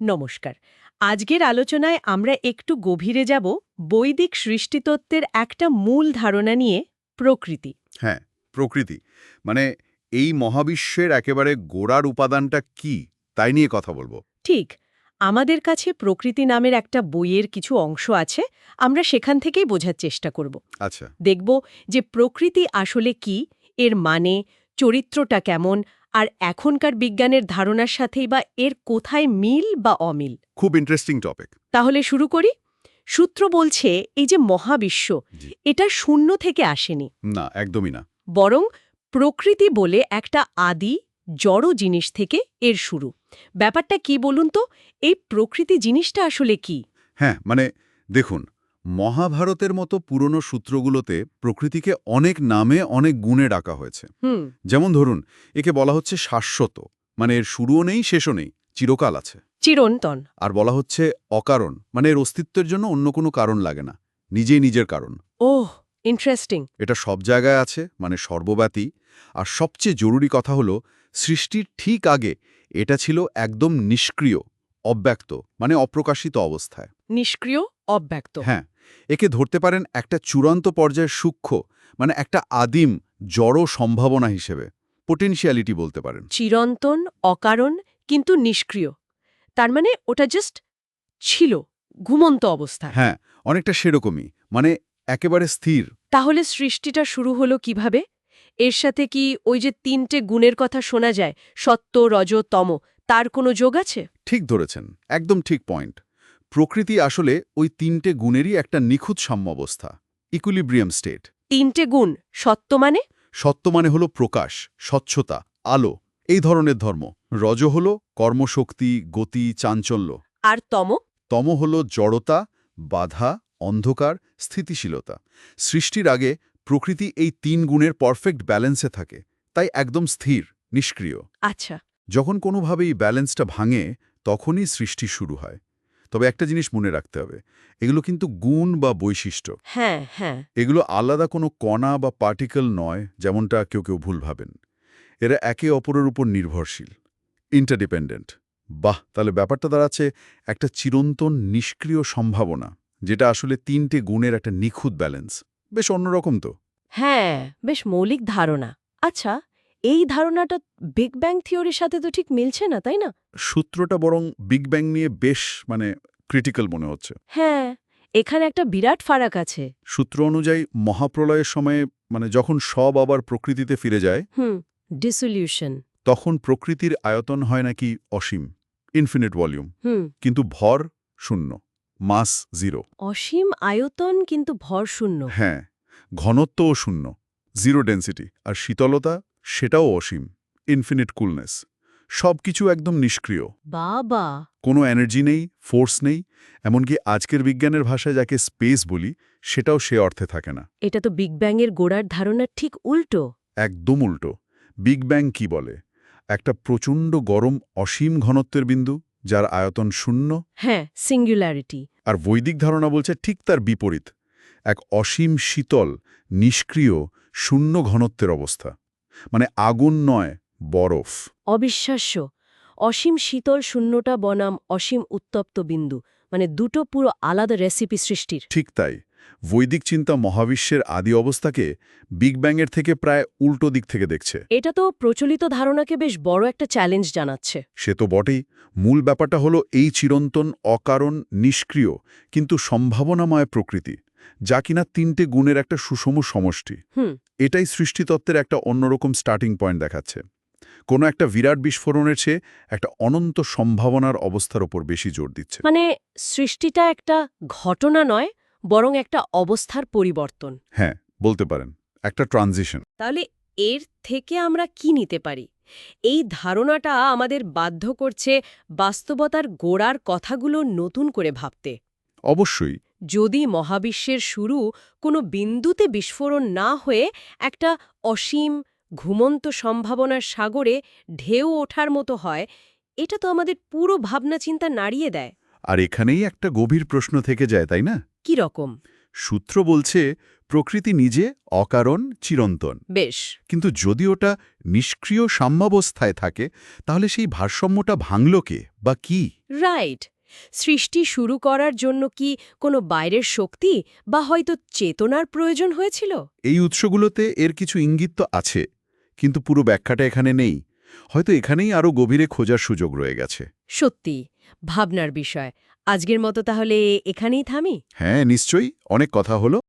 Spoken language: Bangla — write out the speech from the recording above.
নমস্কার। আজকের আলোচনায় আমরা একটু গভীরে যাব বৈদিক সৃষ্টিতত্ত্বের একটা মূল ধারণা নিয়ে প্রকৃতি। হ্যাঁ প্রকৃতি। মানে এই মহাবিশ্বের একেবারে গোড়ার উপাদানটা কি তাই নিয়ে কথা বলব। ঠিক। আমাদের কাছে প্রকৃতি নামের একটা বইয়ের কিছু অংশ আছে আমরা সেখান থেকেই বোঝার চেষ্টা করব। আচ্ছা। দেখব যে প্রকৃতি আসলে কি এর মানে চরিত্রটা কেমন আর এখনকার বিজ্ঞানের ধারণার সাথেই বা এর কোথায় মিল বা অমিল? খুব ইন্টারেস্টিং টপিক তাহলে শুরু করি। সূত্র বলছে এই যে মহাবিশ্ব এটা শূন্য থেকে আসেনি। না একদমই না। বরং প্রকৃতি বলে একটা আদি জড় জিনিস থেকে এর শুরু। ব্যাপারটা কি বলুন তো? এই প্রকৃতি জিনিসটা আসলে কি? হ্যাঁ মানে দেখুন মহাভারতের মতো পুরনো সূত্রগুলোতে প্রকৃতিকে অনেক নামে অনেক গুণে ডাকা হয়েছে। যেমন ধরুন একে বলা হচ্ছে শাশ্বত মানে এর শুরুও নেই শেষও নেই চিরকাল আছে। চিরন্তন। আর বলা হচ্ছে অকারণ মানে এর অস্তিত্বের জন্য অন্য কোনো কারণ লাগে না নিজেই নিজের কারণ। ওহ ইন্টারেস্টিং এটা সব জায়গায় আছে মানে সর্বব্যাপী। আর সবচেয়ে জরুরি কথা হলো সৃষ্টির ঠিক আগে এটা ছিল একদম নিষ্ক্রিয় অব্যক্ত মানে অপ্রকাশিত অবস্থায়। নিষ্ক্রিয়? অব্যক্ত। হ্যাঁ একে ধরতে পারেন একটা চূড়ান্ত পর্যায়ের সূক্ষ্ম মানে একটা আদিম জড় সম্ভাবনা হিসেবে পোটেনশিয়ালিটি বলতে পারেন। চিরন্তন অকারণ কিন্তু নিষ্ক্রিয়। তার মানে ওটা জাস্ট ছিল ঘুমন্ত অবস্থা হ্যাঁ অনেকটা সেরকমই মানে একেবারে স্থির। তাহলে সৃষ্টিটা শুরু হলো কীভাবে? এর সাথে কি ওই যে তিনটে গুণের কথা শোনা যায় সত্য রজ তম তার কোনো যোগ আছে? ঠিক ধরেছেন একদম ঠিক পয়েন্ট প্রকৃতি আসলে ওই তিনটে গুণেরই একটা নিখুঁত সাম্যাবস্থা ইকুলিব্রিয়াম স্টেট তিনটে গুণ সত্য মানে? সত্য মানে হলো প্রকাশ স্বচ্ছতা আলো এই ধরনের ধর্ম। রজ হল কর্মশক্তি গতি চাঞ্চল্য। আর তম? তম হল জড়তা বাধা অন্ধকার স্থিতিশীলতা। সৃষ্টির আগে প্রকৃতি এই তিন গুণের পারফেক্ট ব্যালেন্সে থাকে তাই একদম স্থির নিষ্ক্রিয়। আচ্ছা। যখন কোনোভাবেই ব্যালেন্সটা ভাঙে তখনই সৃষ্টি শুরু হয়। তবে একটা জিনিস মনে রাখতে হবে এগুলো কিন্তু গুণ বা বৈশিষ্ট্য। হ্যাঁ হ্যাঁ। এগুলো আলাদা কোনো কণা বা পার্টিকেল নয় যেমনটা কেউ কেউ ভুল ভাবেন। এরা একে অপরের উপর নির্ভরশীল ইন্টারডিপেন্ডেন্ট বাহ তাহলে ব্যাপারটা দাঁড়াচ্ছে একটা চিরন্তন নিষ্ক্রিয় সম্ভাবনা যেটা আসলে তিনটে গুণের একটা নিখুঁত ব্যালেন্স বেশ অন্যরকম তো। হ্যাঁ বেশ মৌলিক ধারণা। আচ্ছা এই ধারণাটা বিগ ব্যাং থিওরির সাথে তো ঠিক মিলছে না তাই না? সূত্রটা বরং বিগ ব্যাং নিয়ে বেশ মানে ক্রিটিক্যাল মনে হচ্ছে। হ্যাঁ এখানে একটা বিরাট ফারাক আছে। সূত্র অনুযায়ী মহাপ্রলয়ের সময়ে মানে যখন সব আবার প্রকৃতিতে ফিরে যায় হুম ডিসলিউশন তখন প্রকৃতির আয়তন হয় নাকি অসীম? ইনফিনিট ভলিউম হুম। কিন্তু ভর শূন্য মাস জিরো অসীম আয়তন কিন্তু ভর শূন্য। হ্যাঁ ঘনত্বও শূন্য জিরো ডেন্সিটি আর শীতলতা সেটাও অসীম ইনফিনিট কুলনেস সব কিছু একদম নিষ্ক্রিয়। বাবা! কোনো এনার্জি নেই ফোর্স নেই এমনকি আজকের বিজ্ঞানের ভাষায় যাকে স্পেস বলি সেটাও সে অর্থে থাকে না। এটা তো বিগ ব্যাংয়ের গোড়ার ধারণার ঠিক উল্টো। একদম উল্টো। বিগ ব্যাং কি বলে? একটা প্রচণ্ড গরম অসীম ঘনত্বের বিন্দু যার আয়তন শূন্য। হ্যাঁ সিঙ্গুলারিটি আর বৈদিক ধারণা বলছে ঠিক তার বিপরীত। এক অসীম শীতল নিষ্ক্রিয় শূন্য ঘনত্বের অবস্থা। মানে আগুন নয় বরফ। অবিশ্বাস্য। অসীম শীতল শূন্যটা বনাম অসীম উত্তপ্ত বিন্দু। মানে দুটো পুরো আলাদা রেসিপি সৃষ্টির। ঠিক তাই। বৈদিক চিন্তা মহাবিশ্বের আদি অবস্থাকে বিগ ব্যাংয়ের থেকে প্রায় উল্টো দিক থেকে দেখছে। এটা তো প্রচলিত ধারণাকে বেশ বড় একটা চ্যালেঞ্জ জানাচ্ছে। সে তো বটেই। মূল ব্যাপারটা হলো এই চিরন্তন অকারণ নিষ্ক্রিয় কিন্তু সম্ভাবনাময় প্রকৃতি। যা কিনা তিনটে গুণের একটা সুষম সমষ্টি। হুম। এটাই সৃষ্টিতত্ত্বের একটা অন্যরকম স্টার্টিং পয়েন্ট দেখাচ্ছে। কোনো একটা বিরাট বিস্ফোরণের চেয়ে একটা অনন্ত সম্ভাবনার অবস্থার ওপর বেশি জোর দিচ্ছে। মানে সৃষ্টিটা একটা ঘটনা নয় বরং একটা অবস্থার পরিবর্তন। হ্যাঁ বলতে পারেন একটা ট্রানজিশন তাহলে এর থেকে আমরা কি নিতে পারি? এই ধারণাটা আমাদের বাধ্য করছে বাস্তবতার গোড়ার কথাগুলো নতুন করে ভাবতে। অবশ্যই যদি মহাবিশ্বের শুরু কোনো বিন্দুতে বিস্ফোরণ না হয়ে একটা অসীম ঘুমন্ত সম্ভাবনার সাগরে ঢেউ ওঠার মতো হয় এটা তো আমাদের পুরো ভাবনা চিন্তা নাড়িয়ে দেয়। আর এখানেই একটা গভীর প্রশ্ন থেকে যায় তাই না? কি রকম? সূত্র বলছে প্রকৃতি নিজে অকারণ চিরন্তন। বেশ। কিন্তু যদি ওটা নিষ্ক্রিয় সাম্যাবস্থায় থাকে তাহলে সেই ভারসাম্যটা ভাঙল কে বা কি? রাইট। সৃষ্টি শুরু করার জন্য কি কোনো বাইরের শক্তি বা হয়তো চেতনার প্রয়োজন হয়েছিল? এই উৎসগুলোতে এর কিছু ইঙ্গিত তো আছে কিন্তু পুরো ব্যাখ্যাটা এখানে নেই। হয়তো এখানেই আরও গভীরে খোঁজার সুযোগ রয়ে গেছে। সত্যি ভাবনার বিষয়। আজকের মতো তাহলে এখানেই থামি। হ্যাঁ নিশ্চয়ই। অনেক কথা হলো।